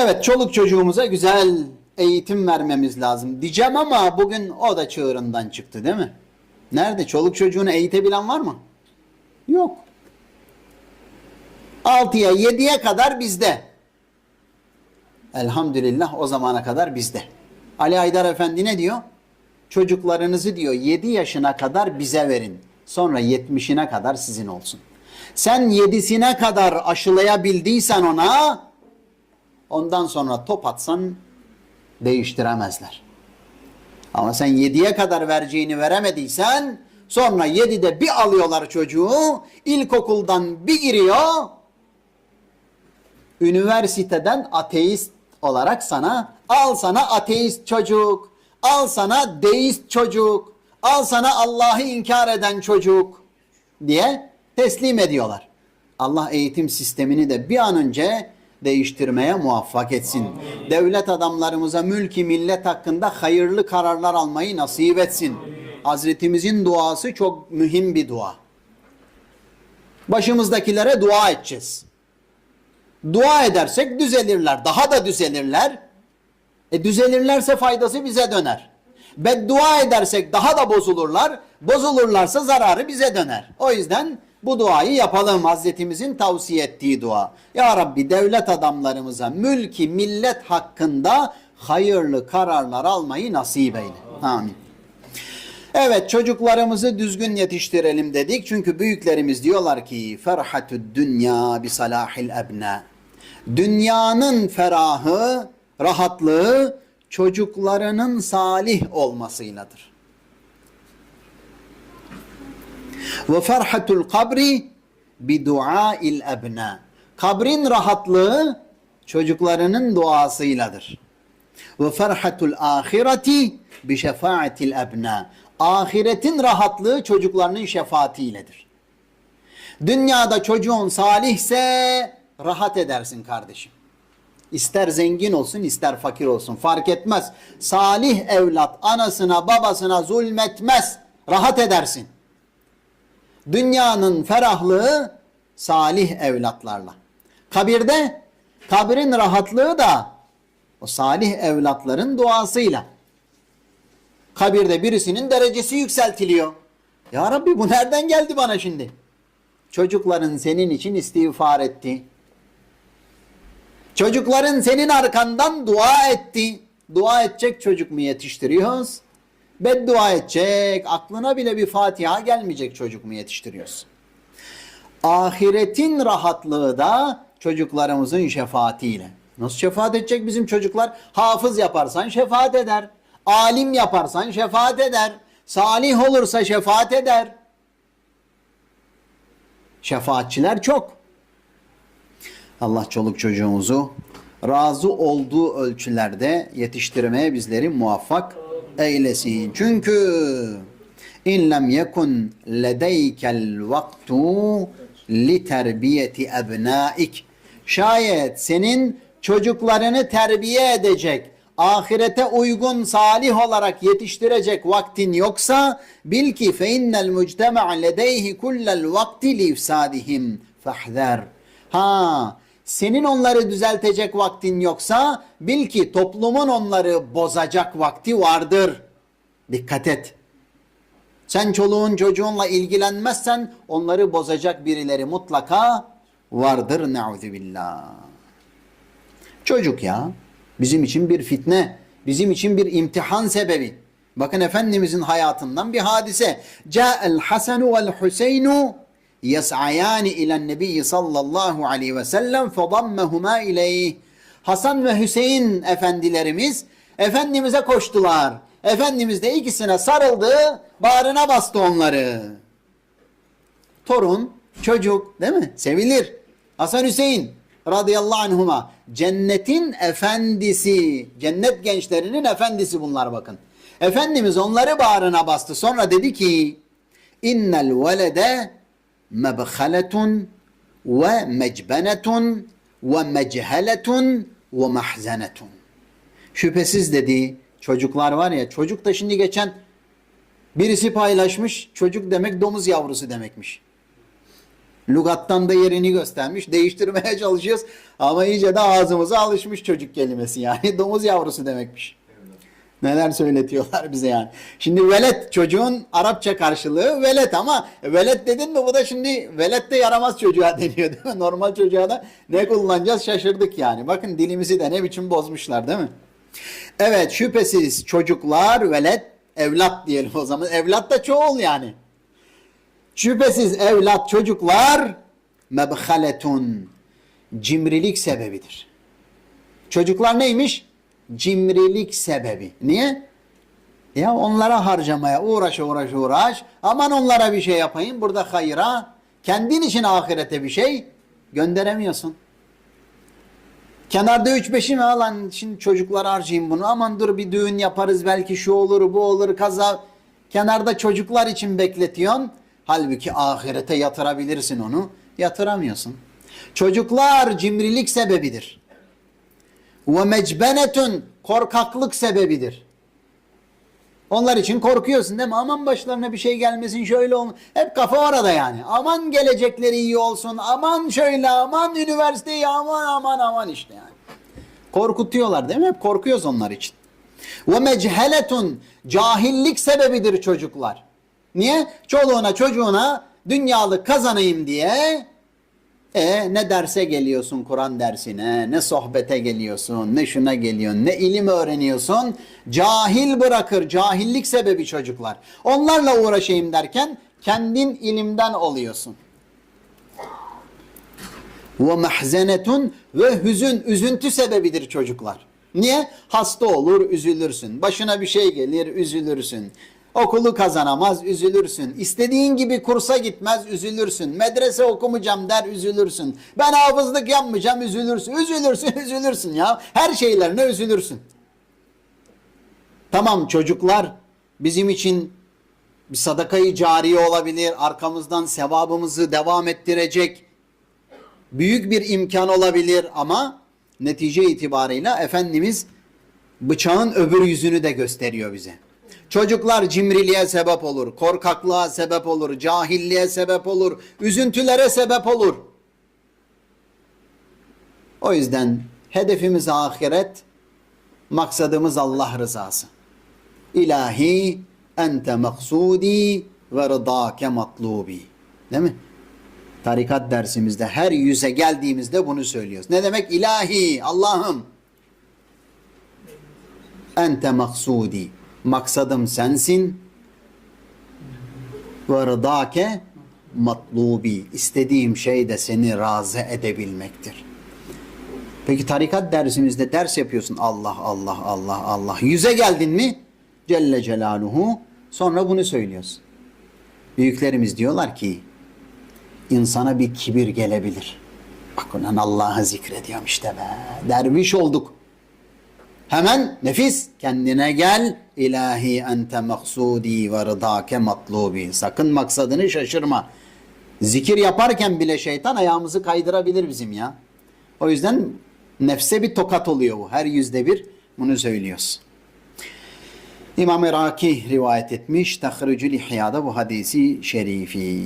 Evet çoluk çocuğumuza güzel eğitim vermemiz lazım diyeceğim ama bugün o da çığırından çıktı değil mi? Nerede? Çoluk çocuğunu eğitebilen var mı? Yok. 6'ya 7'ye kadar bizde. Elhamdülillah o zamana kadar bizde. Ali Aydar Efendi ne diyor? Çocuklarınızı diyor 7 yaşına kadar bize verin. Sonra 70'ine kadar sizin olsun. Sen 7'sine kadar aşılayabildiysen ona ondan sonra top atsan değiştiremezler. Ama sen 7'ye kadar vereceğini veremediysen sonra 7'de bir alıyorlar çocuğu ilkokuldan bir giriyor üniversiteden ateist olarak sana al sana ateist çocuk, al sana deist çocuk, al sana Allah'ı inkar eden çocuk diye teslim ediyorlar. Allah eğitim sistemini de bir an önce değiştirmeye muvaffak etsin. Devlet adamlarımıza mülki millet hakkında hayırlı kararlar almayı nasip etsin. Hazretimizin duası çok mühim bir dua. Başımızdakilere dua edeceğiz. Dua edersek düzelirler. Daha da düzelirler. E düzelirlerse faydası bize döner. Beddua edersek daha da bozulurlar. Bozulurlarsa zararı bize döner. O yüzden bu duayı yapalım. Hazretimizin tavsiye ettiği dua. Ya Rabbi devlet adamlarımıza mülki millet hakkında hayırlı kararlar almayı nasip eyle. Amin. Evet çocuklarımızı düzgün yetiştirelim dedik. Çünkü büyüklerimiz diyorlar ki ferhatü dünya bi salahil ebna. Dünyanın ferahı, rahatlığı çocuklarının salih olmasıyladır. Ve ferhatul kabri bi duail ebna. Kabrin rahatlığı çocuklarının duasıyladır. Ve ferhatul ahireti bi şefaatil ebna. Ahiretin rahatlığı çocuklarının şefaatiyledir. Dünyada çocuğun salihse rahat edersin kardeşim. İster zengin olsun ister fakir olsun fark etmez. Salih evlat anasına babasına zulmetmez. Rahat edersin. Dünyanın ferahlığı salih evlatlarla. Kabirde kabirin rahatlığı da o salih evlatların duasıyla. Kabirde birisinin derecesi yükseltiliyor. Ya Rabbi bu nereden geldi bana şimdi? Çocukların senin için istiğfar etti. Çocukların senin arkandan dua etti. Dua edecek çocuk mu yetiştiriyoruz? Beddua edecek, aklına bile bir Fatiha gelmeyecek çocuk mu yetiştiriyoruz? Ahiretin rahatlığı da çocuklarımızın şefaatiyle. Nasıl şefaat edecek bizim çocuklar? Hafız yaparsan şefaat eder. Alim yaparsan şefaat eder. Salih olursa şefaat eder. Şefaatçiler çok. Allah çoluk çocuğumuzu razı olduğu ölçülerde yetiştirmeye bizleri muvaffak eylesin. Çünkü in lem yekun ledeykel vaktu li terbiyeti ebnaik. Şayet senin çocuklarını terbiye edecek, ahirete uygun salih olarak yetiştirecek vaktin yoksa bil ki fe innel muctema ledeyhi kullel vakti li ifsadihim fahzer. Ha senin onları düzeltecek vaktin yoksa bil ki toplumun onları bozacak vakti vardır. Dikkat et. Sen çoluğun çocuğunla ilgilenmezsen onları bozacak birileri mutlaka vardır ne'udzubillah. Çocuk ya bizim için bir fitne, bizim için bir imtihan sebebi. Bakın Efendimizin hayatından bir hadise. Ca'el Hasenu vel Hüseynu yes'ayani ilen nebiyyi sallallahu aleyhi ve sellem fedammehuma ileyh. Hasan ve Hüseyin efendilerimiz Efendimiz'e koştular. Efendimiz de ikisine sarıldı, bağrına bastı onları. Torun, çocuk değil mi? Sevilir. Hasan Hüseyin radıyallahu anhuma cennetin efendisi, cennet gençlerinin efendisi bunlar bakın. Efendimiz onları bağrına bastı. Sonra dedi ki innel velede mebhaletun ve mecbenetun ve mecheletun ve mahzenetun. Şüphesiz dedi çocuklar var ya çocuk da şimdi geçen birisi paylaşmış çocuk demek domuz yavrusu demekmiş. Lugattan da yerini göstermiş. Değiştirmeye çalışıyoruz. Ama iyice de ağzımıza alışmış çocuk kelimesi yani. Domuz yavrusu demekmiş. Neler söyletiyorlar bize yani. Şimdi velet çocuğun Arapça karşılığı velet ama velet dedin mi bu da şimdi velet de yaramaz çocuğa deniyor değil mi? Normal çocuğa da ne kullanacağız şaşırdık yani. Bakın dilimizi de ne biçim bozmuşlar değil mi? Evet şüphesiz çocuklar velet evlat diyelim o zaman. Evlat da çoğul yani. Şüphesiz evlat çocuklar mebhaletun cimrilik sebebidir. Çocuklar neymiş? Cimrilik sebebi. Niye? Ya onlara harcamaya uğraş uğraş uğraş. Aman onlara bir şey yapayım. Burada hayra. Kendin için ahirete bir şey gönderemiyorsun. Kenarda üç beşi mi alan şimdi çocuklar harcayayım bunu. Aman dur bir düğün yaparız belki şu olur bu olur kaza. Kenarda çocuklar için bekletiyorsun. Halbuki ahirete yatırabilirsin onu. Yatıramıyorsun. Çocuklar cimrilik sebebidir. Ve mecbenetun korkaklık sebebidir. Onlar için korkuyorsun değil mi? Aman başlarına bir şey gelmesin şöyle olma. Hep kafa orada yani. Aman gelecekleri iyi olsun. Aman şöyle aman üniversiteyi aman aman aman işte yani. Korkutuyorlar değil mi? Hep korkuyoruz onlar için. Ve mecheletun cahillik sebebidir çocuklar. Niye? Çoluğuna çocuğuna dünyalık kazanayım diye e ne derse geliyorsun Kur'an dersine, ne sohbete geliyorsun, ne şuna geliyorsun, ne ilim öğreniyorsun. Cahil bırakır, cahillik sebebi çocuklar. Onlarla uğraşayım derken kendin ilimden oluyorsun. Ve mahzenetun ve hüzün, üzüntü sebebidir çocuklar. Niye? Hasta olur, üzülürsün. Başına bir şey gelir, üzülürsün. Okulu kazanamaz, üzülürsün. İstediğin gibi kursa gitmez, üzülürsün. Medrese okumayacağım der, üzülürsün. Ben hafızlık yapmayacağım, üzülürsün. Üzülürsün, üzülürsün ya. Her şeylerine üzülürsün. Tamam çocuklar bizim için bir sadakayı cariye olabilir. Arkamızdan sevabımızı devam ettirecek büyük bir imkan olabilir ama netice itibarıyla Efendimiz bıçağın öbür yüzünü de gösteriyor bize. Çocuklar cimriliğe sebep olur, korkaklığa sebep olur, cahilliğe sebep olur, üzüntülere sebep olur. O yüzden hedefimiz ahiret, maksadımız Allah rızası. İlahi ente maksudi ve rıdake matlubi. Değil mi? Tarikat dersimizde her yüze geldiğimizde bunu söylüyoruz. Ne demek? İlahi, Allah'ım. Ente maksudi. Maksadım sensin. Ve rıdake matlubi. İstediğim şey de seni razı edebilmektir. Peki tarikat dersimizde ders yapıyorsun. Allah Allah Allah Allah. Yüze geldin mi? Celle Celaluhu. Sonra bunu söylüyorsun. Büyüklerimiz diyorlar ki insana bir kibir gelebilir. Bak ulan Allah'ı zikrediyorum işte be. Derviş olduk. Hemen nefis kendine gel. İlahi ente maksudi ve rıdake matlubi. Sakın maksadını şaşırma. Zikir yaparken bile şeytan ayağımızı kaydırabilir bizim ya. O yüzden nefse bir tokat oluyor bu. Her yüzde bir bunu söylüyoruz. İmam Iraki rivayet etmiş. Tahricül İhya'da bu hadisi şerifi.